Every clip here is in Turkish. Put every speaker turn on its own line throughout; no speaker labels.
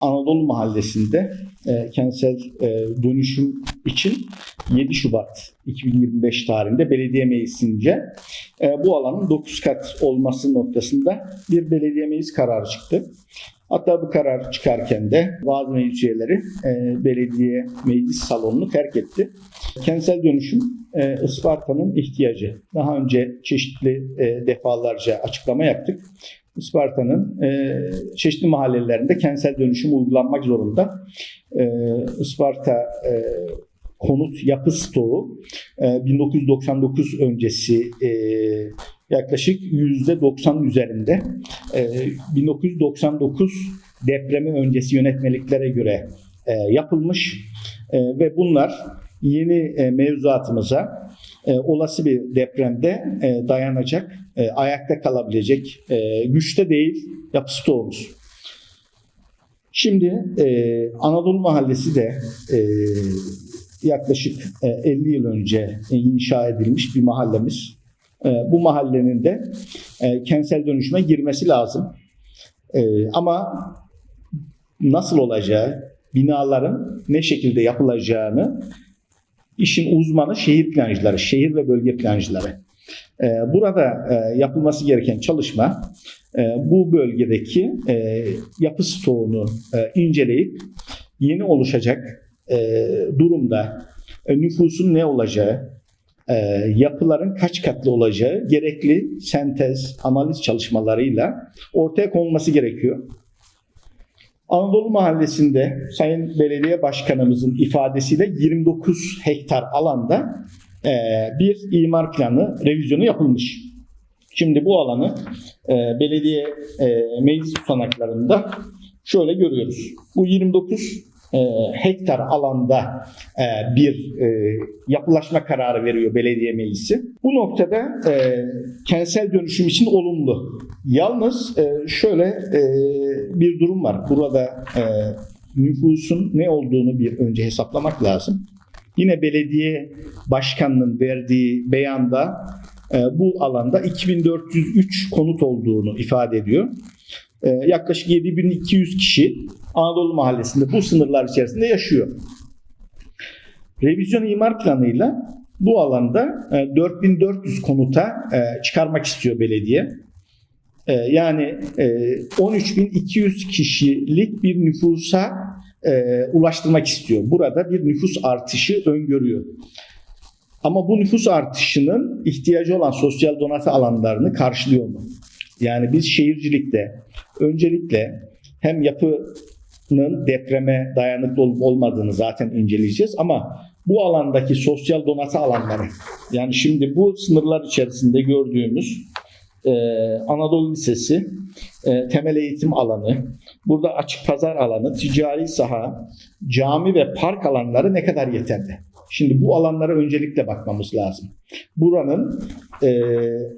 Anadolu Mahallesi'nde e, kentsel e, dönüşüm için 7 Şubat 2025 tarihinde belediye meclisince e, bu alanın 9 kat olması noktasında bir belediye meclis kararı çıktı. Hatta bu karar çıkarken de bazı meclis üyeleri e, belediye meclis salonunu terk etti. Kentsel dönüşüm e, Isparta'nın ihtiyacı. Daha önce çeşitli e, defalarca açıklama yaptık. Isparta'nın e, çeşitli mahallelerinde kentsel dönüşüm uygulanmak zorunda. E, Isparta e, konut yapı stoğu e, 1999 öncesi e, yaklaşık %90 üzerinde. E, 1999 depremi öncesi yönetmeliklere göre e, yapılmış e, ve bunlar yeni e, mevzuatımıza e, olası bir depremde e, dayanacak, ayakta kalabilecek güçte değil yapı stoğumuz. Şimdi Anadolu Mahallesi de yaklaşık e, 50 yıl önce inşa edilmiş bir mahallemiz. Bu mahallenin de kentsel dönüşüme girmesi lazım. Ama nasıl olacağı, binaların ne şekilde yapılacağını işin uzmanı şehir plancıları, şehir ve bölge plancıları. E, burada e, yapılması gereken çalışma e, bu bölgedeki e, yapı stoğunu inceleyip yeni oluşacak durumda nüfusun ne olacağı, yapıların kaç katlı olacağı gerekli sentez, analiz çalışmalarıyla ortaya konulması gerekiyor. Anadolu Mahallesi'nde Sayın Belediye Başkanımızın ifadesiyle 29 hektar alanda e, bir imar planı revizyonu yapılmış. Şimdi bu alanı e, belediye e, meclis tutanaklarında şöyle görüyoruz. Bu 29 e, hektar alanda e, bir e, yapılaşma kararı veriyor belediye meclisi. Bu noktada e, kentsel dönüşüm için olumlu. Yalnız e, şöyle e, bir durum var. Burada e, nüfusun ne olduğunu bir önce hesaplamak lazım. Yine belediye başkanının verdiği beyanda e, bu alanda 2403 konut olduğunu ifade ediyor. E, yaklaşık 7200 kişi Anadolu Mahallesi'nde bu sınırlar içerisinde yaşıyor. Revizyon imar planıyla bu alanda e, 4400 konuta e, çıkarmak istiyor belediye. E, yani e, 13200 kişilik bir nüfusa e, ulaştırmak istiyor. Burada bir nüfus artışı öngörüyor. Ama bu nüfus artışının ihtiyacı olan sosyal donatı alanlarını karşılıyor mu? Yani biz şehircilikte öncelikle hem yapının depreme dayanıklı olup olmadığını zaten inceleyeceğiz ama bu alandaki sosyal donatı alanları yani şimdi bu sınırlar içerisinde gördüğümüz e, Anadolu Lisesi, e, temel eğitim alanı, burada açık pazar alanı, ticari saha, cami ve park alanları ne kadar yeterli? Şimdi bu alanlara öncelikle bakmamız lazım. Buranın e,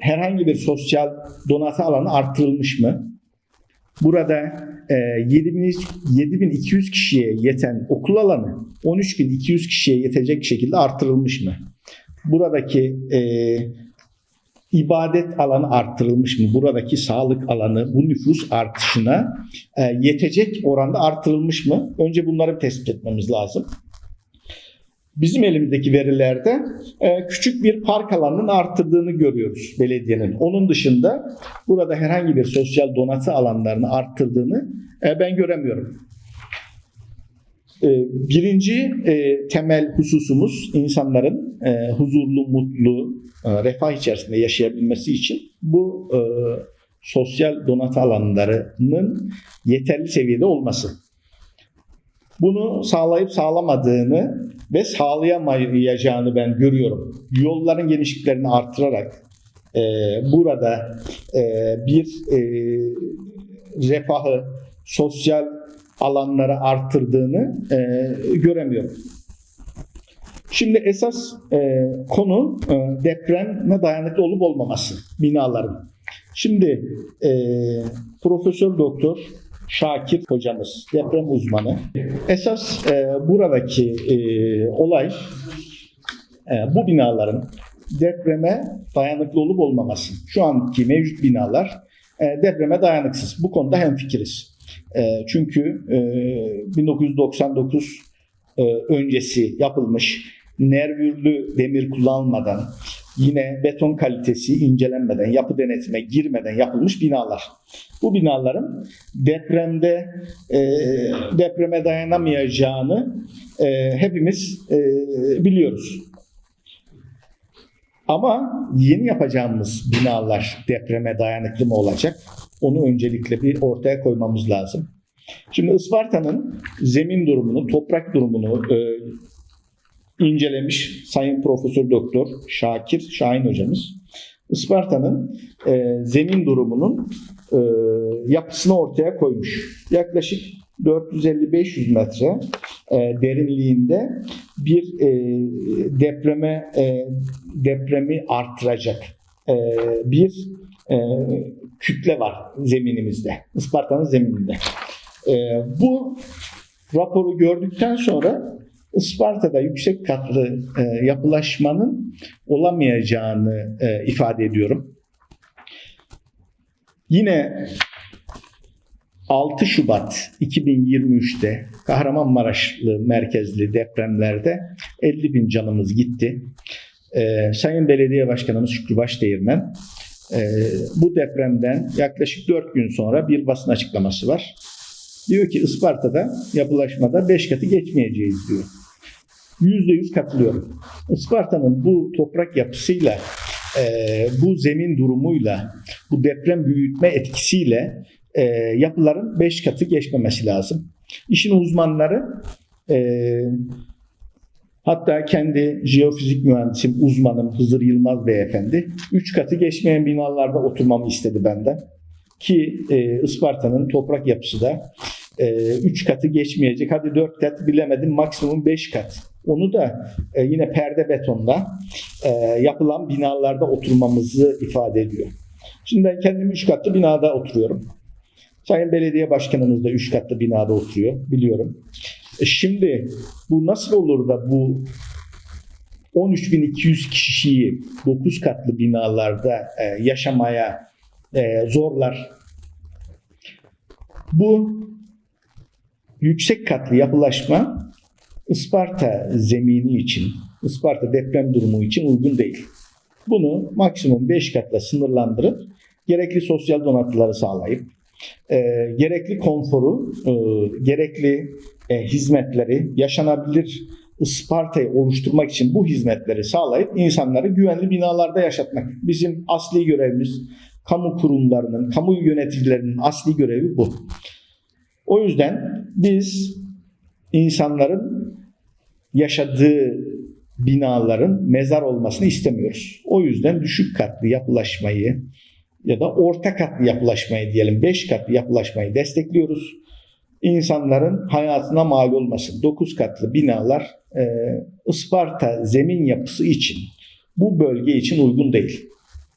herhangi bir sosyal donatı alanı arttırılmış mı? Burada e, 7000 7200 kişiye yeten okul alanı 13200 kişiye yetecek şekilde artırılmış mı? Buradaki e, ibadet alanı arttırılmış mı? Buradaki sağlık alanı bu nüfus artışına e, yetecek oranda artırılmış mı? Önce bunları tespit etmemiz lazım. Bizim elimizdeki verilerde e, küçük bir park alanının arttırdığını görüyoruz belediyenin. Onun dışında burada herhangi bir sosyal donatı alanlarını arttırdığını e, ben göremiyorum. E, birinci temel hususumuz insanların huzurlu, mutlu, refah içerisinde yaşayabilmesi için bu sosyal donatı alanlarının yeterli seviyede olması. Bunu sağlayıp sağlamadığını ve sağlayamayacağını ben görüyorum. Yolların genişliklerini artırarak e, burada e, bir e, refahı, sosyal alanları arttırdığını e, göremiyorum. Şimdi esas e, konu e, depreme dayanıklı olup olmaması binaların. Şimdi e, Profesör Doktor Şakir hocamız, deprem uzmanı. Esas e, buradaki e, olay e, bu binaların depreme dayanıklı olup olmaması. Şu anki mevcut binalar e, depreme dayanıksız. Bu konuda hemfikiriz. E, çünkü e, 1999 e, öncesi yapılmış nervürlü demir kullanmadan yine beton kalitesi incelenmeden, yapı denetime girmeden yapılmış binalar. Bu binaların depremde e, depreme dayanamayacağını e, hepimiz e, biliyoruz. Ama yeni yapacağımız binalar depreme dayanıklı mı olacak? Onu öncelikle bir ortaya koymamız lazım. Şimdi Isparta'nın zemin durumunu, toprak durumunu e, incelemiş Sayın Profesör Doktor Şakir Şahin hocamız. Isparta'nın e, zemin durumunun e, yapısını ortaya koymuş. Yaklaşık 450-500 metre e, derinliğinde bir e, depreme e, depremi artıracak e, bir e, kütle var zeminimizde. Isparta'nın zemininde. E, bu raporu gördükten sonra Isparta'da yüksek katlı e, yapılaşmanın olamayacağını e, ifade ediyorum. Yine 6 Şubat 2023'te Kahramanmaraşlı merkezli depremlerde 50 bin canımız gitti. Ee, Sayın Belediye Başkanımız Şükrü Başdeğirmen e, bu depremden yaklaşık 4 gün sonra bir basın açıklaması var. Diyor ki Isparta'da yapılaşmada 5 katı geçmeyeceğiz diyor. %100 katılıyorum. Isparta'nın bu toprak yapısıyla, e, bu zemin durumuyla, bu deprem büyütme etkisiyle e, yapıların 5 katı geçmemesi lazım. İşin uzmanları e, hatta kendi jeofizik mühendisim, uzmanım Hızır Yılmaz beyefendi 3 katı geçmeyen binalarda oturmamı istedi benden. Ki e, Isparta'nın toprak yapısı da 3 katı geçmeyecek. Hadi 4 kat bilemedim maksimum 5 kat. Onu da e, yine perde betonda e, yapılan binalarda oturmamızı ifade ediyor. Şimdi ben kendim 3 katlı binada oturuyorum. Sayın Belediye Başkanımız da 3 katlı binada oturuyor biliyorum. E şimdi bu nasıl olur da bu 13.200 kişiyi 9 katlı binalarda e, yaşamaya e, zorlar? Bu yüksek katlı yapılaşma Isparta zemini için, Isparta deprem durumu için uygun değil. Bunu maksimum 5 katla sınırlandırıp gerekli sosyal donatıları sağlayıp e, gerekli konforu, e, gerekli e, hizmetleri yaşanabilir Isparta'yı oluşturmak için bu hizmetleri sağlayıp insanları güvenli binalarda yaşatmak. Bizim asli görevimiz, kamu kurumlarının, kamu yöneticilerinin asli görevi bu. O yüzden biz insanların yaşadığı binaların mezar olmasını istemiyoruz. O yüzden düşük katlı yapılaşmayı ya da orta katlı yapılaşmayı diyelim 5 katlı yapılaşmayı destekliyoruz. İnsanların hayatına mal olmasın. 9 katlı binalar e, Isparta zemin yapısı için bu bölge için uygun değil.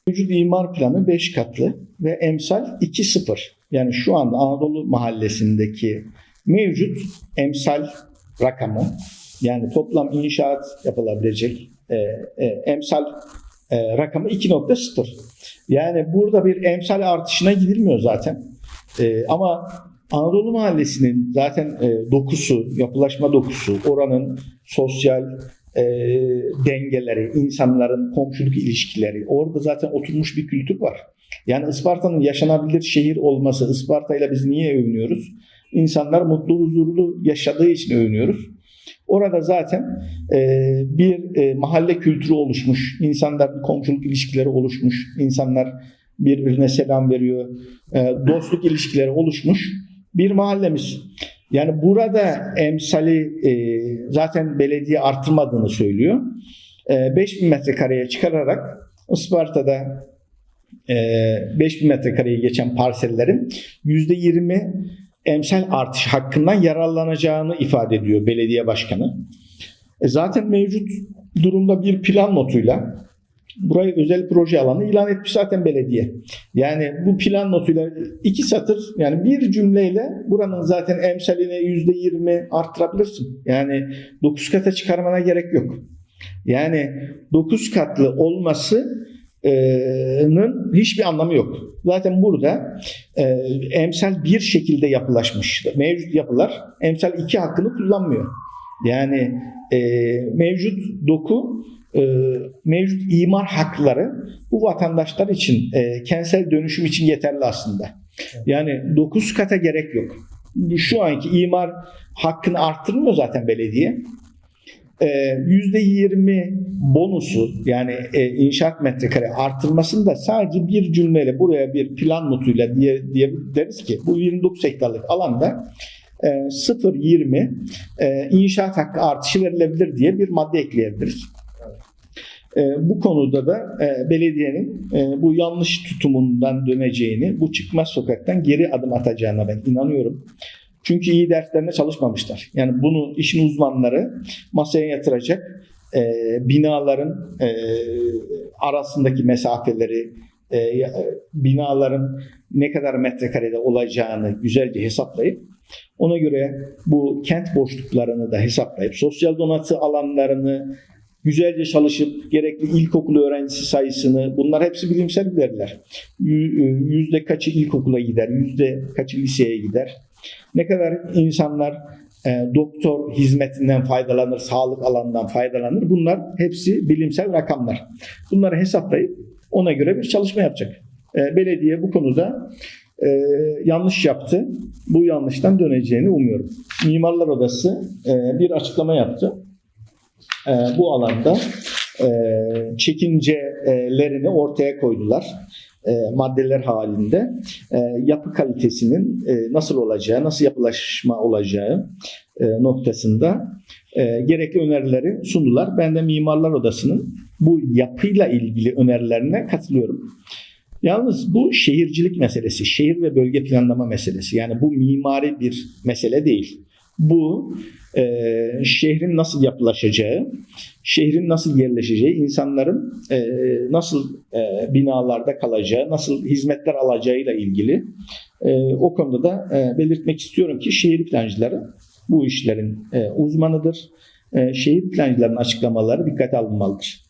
Mevcut imar planı 5 katlı ve emsal 2.0. Yani şu anda Anadolu mahallesindeki mevcut emsal rakamı yani toplam inşaat yapılabilecek e, e, emsal e, rakamı 2.0. Yani burada bir emsal artışına gidilmiyor zaten. E, ama Anadolu Mahallesi'nin zaten e, dokusu, yapılaşma dokusu, oranın sosyal e, dengeleri, insanların komşuluk ilişkileri, orada zaten oturmuş bir kültür var. Yani Isparta'nın yaşanabilir şehir olması, Isparta ile biz niye övünüyoruz? İnsanlar mutlu, huzurlu yaşadığı için övünüyoruz. Orada zaten e, bir e, mahalle kültürü oluşmuş, insanların komşuluk ilişkileri oluşmuş, insanlar birbirine selam veriyor, e, dostluk ilişkileri oluşmuş bir mahallemiz. Yani burada emsali e, zaten belediye artırmadığını söylüyor. E, 5000 metrekareye çıkararak Isparta'da e, 5000 metrekareye geçen parsellerin %20 emsal artış hakkından yararlanacağını ifade ediyor belediye başkanı. E zaten mevcut durumda bir plan notuyla burayı özel proje alanı ilan etmiş zaten belediye. Yani bu plan notuyla iki satır yani bir cümleyle buranın zaten emsalini yüzde yirmi arttırabilirsin. Yani dokuz kata çıkarmana gerek yok. Yani dokuz katlı olması hiçbir anlamı yok. Zaten burada e, emsal bir şekilde yapılaşmış. Mevcut yapılar emsal iki hakkını kullanmıyor. Yani e, mevcut doku mevcut imar hakları bu vatandaşlar için e, kentsel dönüşüm için yeterli aslında. Yani 9 kata gerek yok. Şu anki imar hakkını arttırmıyor zaten belediye. Ee, %20 bonusu yani e, inşaat metrekare artırmasını da sadece bir cümleyle buraya bir plan notuyla diye, diye deriz ki bu 29 hektarlık alanda e, 0.20 e, inşaat hakkı artışı verilebilir diye bir madde ekleyebiliriz. E, bu konuda da e, belediyenin e, bu yanlış tutumundan döneceğini, bu çıkmaz sokaktan geri adım atacağına ben inanıyorum. Çünkü iyi derslerine çalışmamışlar. Yani bunu işin uzmanları masaya yatıracak e, binaların e, arasındaki mesafeleri, e, binaların ne kadar metrekarede olacağını güzelce hesaplayıp ona göre bu kent boşluklarını da hesaplayıp sosyal donatı alanlarını güzelce çalışıp gerekli ilkokul öğrencisi sayısını bunlar hepsi bilimsel veriler. Yüzde kaçı ilkokula gider, yüzde kaçı liseye gider. Ne kadar insanlar e, doktor hizmetinden faydalanır, sağlık alanından faydalanır. Bunlar hepsi bilimsel rakamlar. Bunları hesaplayıp ona göre bir çalışma yapacak. E, belediye bu konuda e, yanlış yaptı. Bu yanlıştan döneceğini umuyorum. Mimarlar Odası e, bir açıklama yaptı. E, bu alanda e, çekincelerini ortaya koydular e, maddeler halinde e, yapı kalitesinin nasıl olacağı, nasıl yapılaşma olacağı noktasında gerekli önerileri sundular. Ben de Mimarlar Odası'nın bu yapıyla ilgili önerilerine katılıyorum. Yalnız bu şehircilik meselesi, şehir ve bölge planlama meselesi. Yani bu mimari bir mesele değil. Bu e, şehrin nasıl yapılaşacağı, şehrin nasıl yerleşeceği, insanların e, nasıl e, binalarda kalacağı, nasıl hizmetler alacağıyla ilgili. E, o konuda da e, belirtmek istiyorum ki şehir plancıları bu işlerin e, uzmanıdır. E, şehir plancılarının açıklamaları dikkate alınmalıdır.